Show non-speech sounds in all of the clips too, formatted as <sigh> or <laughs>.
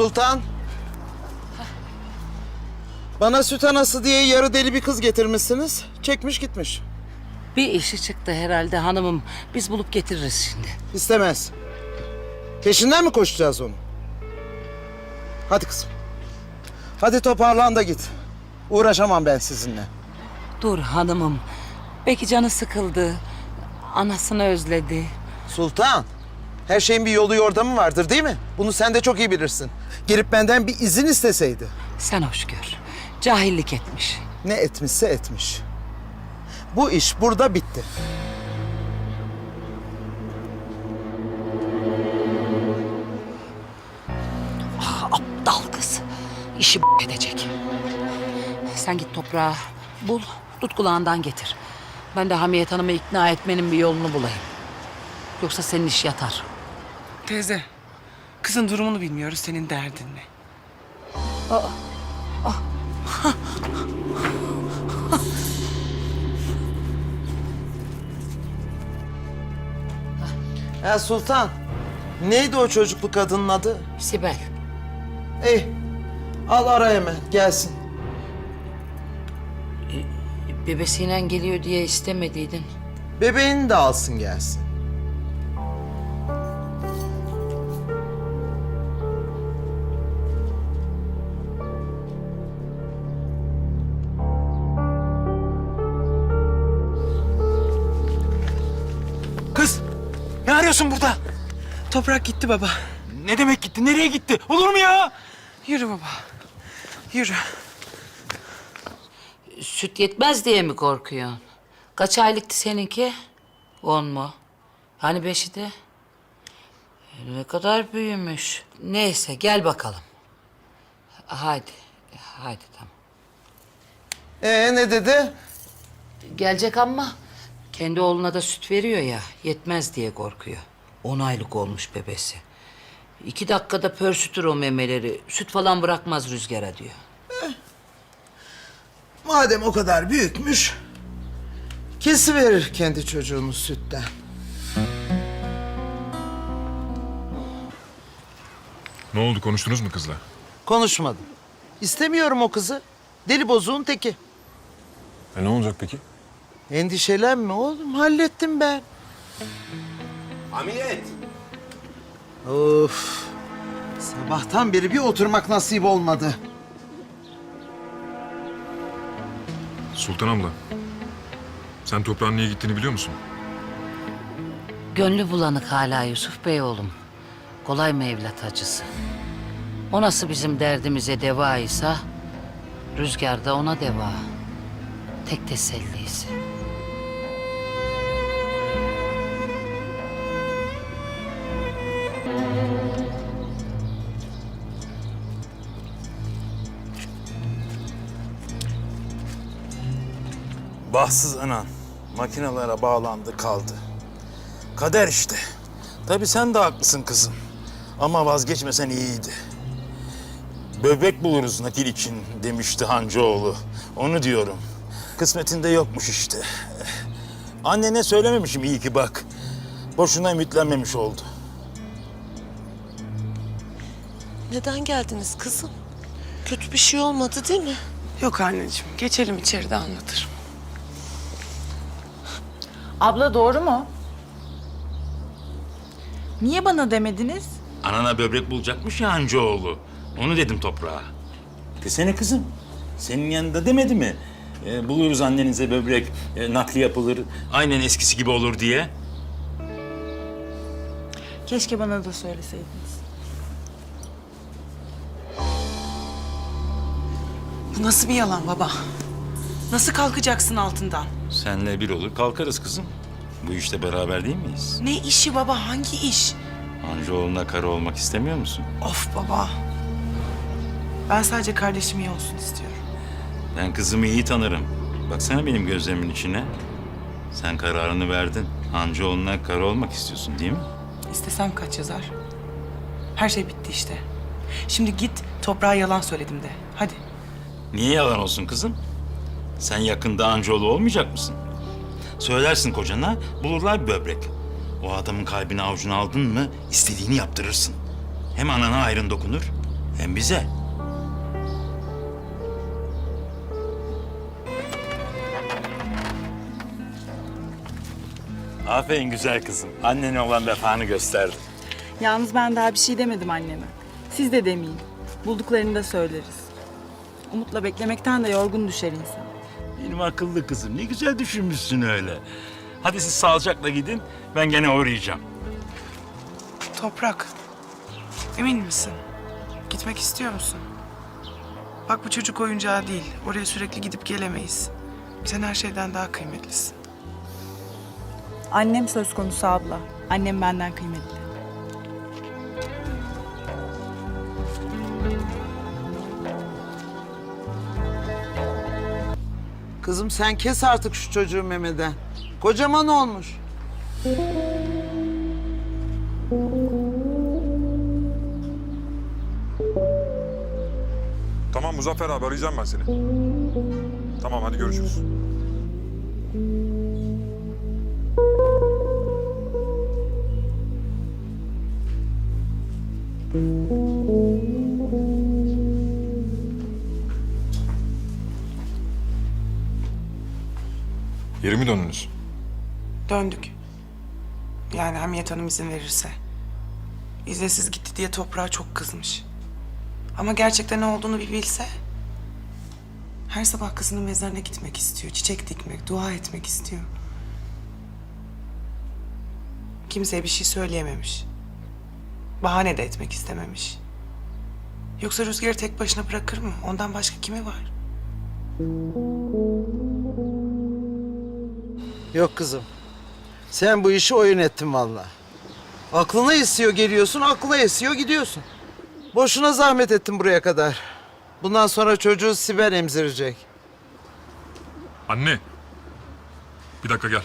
Sultan. Bana süt anası diye yarı deli bir kız getirmişsiniz. Çekmiş gitmiş. Bir işi çıktı herhalde hanımım. Biz bulup getiririz şimdi. İstemez. Peşinden mi koşacağız onu? Hadi kızım. Hadi toparlan da git. Uğraşamam ben sizinle. Dur hanımım. Belki canı sıkıldı. Anasını özledi. Sultan. Her şeyin bir yolu yordamı vardır değil mi? Bunu sen de çok iyi bilirsin. Gelip benden bir izin isteseydi. Sen hoş gör. Cahillik etmiş. Ne etmişse etmiş. Bu iş burada bitti. Aptal kız. İşi b- edecek. Sen git toprağı bul. Tut kulağından getir. Ben de Hamiyet Hanım'ı ikna etmenin bir yolunu bulayım. Yoksa senin iş yatar. Teyze, kızın durumunu bilmiyoruz. Senin derdin ne? <laughs> Ya Sultan. Neydi o çocuklu kadının adı? Sibel. Ey. Al ara hemen gelsin. Bebesiyle geliyor diye istemediydin. Bebeğini de alsın gelsin. Ne arıyorsun burada? Toprak gitti baba. Ne demek gitti? Nereye gitti? Olur mu ya? Yürü baba. Yürü. Süt yetmez diye mi korkuyorsun? Kaç aylıktı seninki? On mu? Hani beşi de? Ne kadar büyümüş. Neyse gel bakalım. Haydi. Haydi tamam. Ee ne dedi? Gelecek ama kendi oğluna da süt veriyor ya. Yetmez diye korkuyor. On aylık olmuş bebesi. İki dakikada pörsütür o memeleri. Süt falan bırakmaz rüzgara diyor. Madem o kadar büyükmüş, kesiverir kendi çocuğunu sütten. Ne oldu konuştunuz mu kızla? Konuşmadım. İstemiyorum o kızı. Deli bozuğun teki. E ne olacak peki? Endişelenme oğlum, hallettim ben. Hamiyet. Of. Sabahtan beri bir oturmak nasip olmadı. Sultan abla. Sen toprağın niye gittiğini biliyor musun? Gönlü bulanık hala Yusuf Bey oğlum. Kolay mı evlat acısı? O nasıl bizim derdimize deva ise... ...rüzgar da ona deva. Tek tesellisi. Bahtsız anan makinalara bağlandı kaldı. Kader işte. Tabii sen de haklısın kızım. Ama vazgeçmesen iyiydi. Böbrek buluruz nakil için demişti Hancıoğlu. Onu diyorum. Kısmetinde yokmuş işte. Annene söylememişim iyi ki bak. Boşuna ümitlenmemiş oldu. Neden geldiniz kızım? Kötü bir şey olmadı değil mi? Yok anneciğim. Geçelim içeride anlatırım. Abla doğru mu? Niye bana demediniz? Anana böbrek bulacakmış ya Hancıoğlu. Onu dedim toprağa. Desene kızım. Senin yanında demedi mi? Ee, buluruz annenize böbrek, e, nakli yapılır, aynen eskisi gibi olur diye. Keşke bana da söyleseydiniz. Bu nasıl bir yalan baba? Nasıl kalkacaksın altından? Senle bir olur kalkarız kızım. Bu işte beraber değil miyiz? Ne işi baba? Hangi iş? Hancıoğlu'na karı olmak istemiyor musun? Of baba. Ben sadece kardeşim iyi olsun istiyorum. Ben kızımı iyi tanırım. Baksana benim gözlerimin içine. Sen kararını verdin. Hancıoğlu'na karı olmak istiyorsun değil mi? İstesem kaç yazar? Her şey bitti işte. Şimdi git toprağa yalan söyledim de. Hadi. Niye yalan olsun kızım? Sen yakında Hancıoğlu olmayacak mısın? Söylersin kocana, bulurlar bir böbrek. O adamın kalbini avucuna aldın mı istediğini yaptırırsın. Hem anana ayrın dokunur, Hem bize. Aferin güzel kızım. Annene olan vefanı gösterdin. Yalnız ben daha bir şey demedim anneme. Siz de demeyin. Bulduklarını da söyleriz. Umutla beklemekten de yorgun düşer insan. Benim akıllı kızım. Ne güzel düşünmüşsün öyle. Hadi siz sağlıcakla gidin. Ben gene uğrayacağım. Toprak. Emin misin? Gitmek istiyor musun? Bak bu çocuk oyuncağı değil. Oraya sürekli gidip gelemeyiz. Sen her şeyden daha kıymetlisin. Annem söz konusu abla. Annem benden kıymetli. Kızım sen kes artık şu çocuğu memeden. Kocaman olmuş. Tamam Muzaffer abi arayacağım ben seni. Tamam hadi görüşürüz. Döndük. Yani Hamiyet Hanım izin verirse. İzinsiz gitti diye toprağa çok kızmış. Ama gerçekten ne olduğunu bir bilse. Her sabah kızının mezarına gitmek istiyor. Çiçek dikmek, dua etmek istiyor. Kimseye bir şey söyleyememiş. Bahane de etmek istememiş. Yoksa Rüzgar'ı tek başına bırakır mı? Ondan başka kimi var? Yok kızım. Sen bu işi oyun ettin vallahi. Aklına esiyor geliyorsun, aklına esiyor gidiyorsun. Boşuna zahmet ettin buraya kadar. Bundan sonra çocuğu Sibel emzirecek. Anne. Bir dakika gel.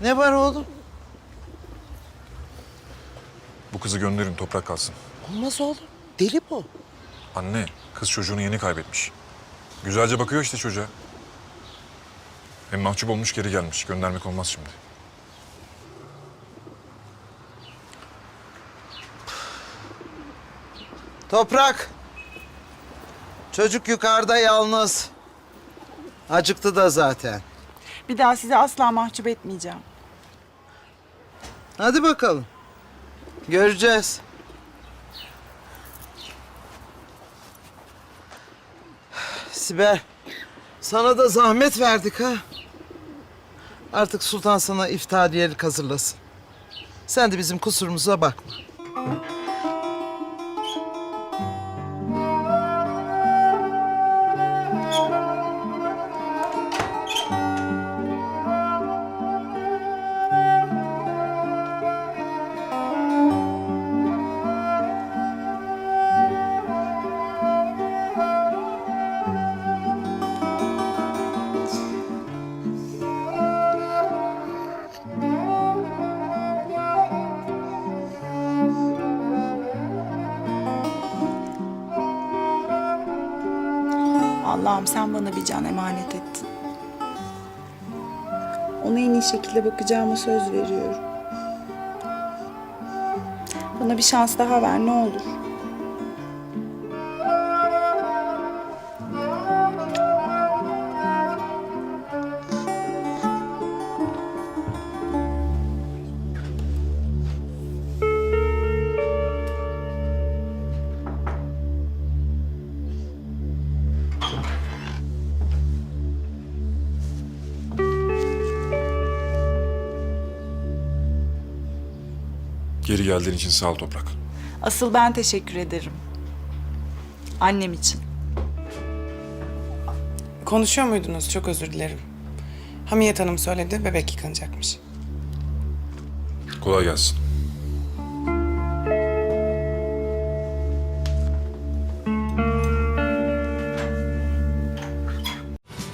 Ne var oğlum? Bu kızı gönderin toprak kalsın. Olmaz oğlum. Deli bu. Anne, kız çocuğunu yeni kaybetmiş. Güzelce bakıyor işte çocuğa. Hem mahcup olmuş geri gelmiş. Göndermek olmaz şimdi. Toprak. Çocuk yukarıda yalnız. Acıktı da zaten. Bir daha sizi asla mahcup etmeyeceğim. Hadi bakalım. Göreceğiz. Sibel, sana da zahmet verdik ha. Artık sultan sana iftariyelik hazırlasın. Sen de bizim kusurumuza bakma. Allah'ım sen bana bir can emanet ettin. Ona en iyi şekilde bakacağıma söz veriyorum. Bana bir şans daha ver ne olur. Geri geldiğin için sağ ol toprak. Asıl ben teşekkür ederim. Annem için. Konuşuyor muydunuz? Çok özür dilerim. Hamiyet Hanım söyledi, bebek yıkanacakmış. Kolay gelsin.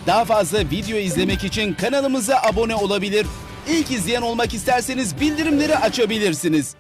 Daha fazla video izlemek için kanalımıza abone olabilir. İlk izleyen olmak isterseniz bildirimleri açabilirsiniz.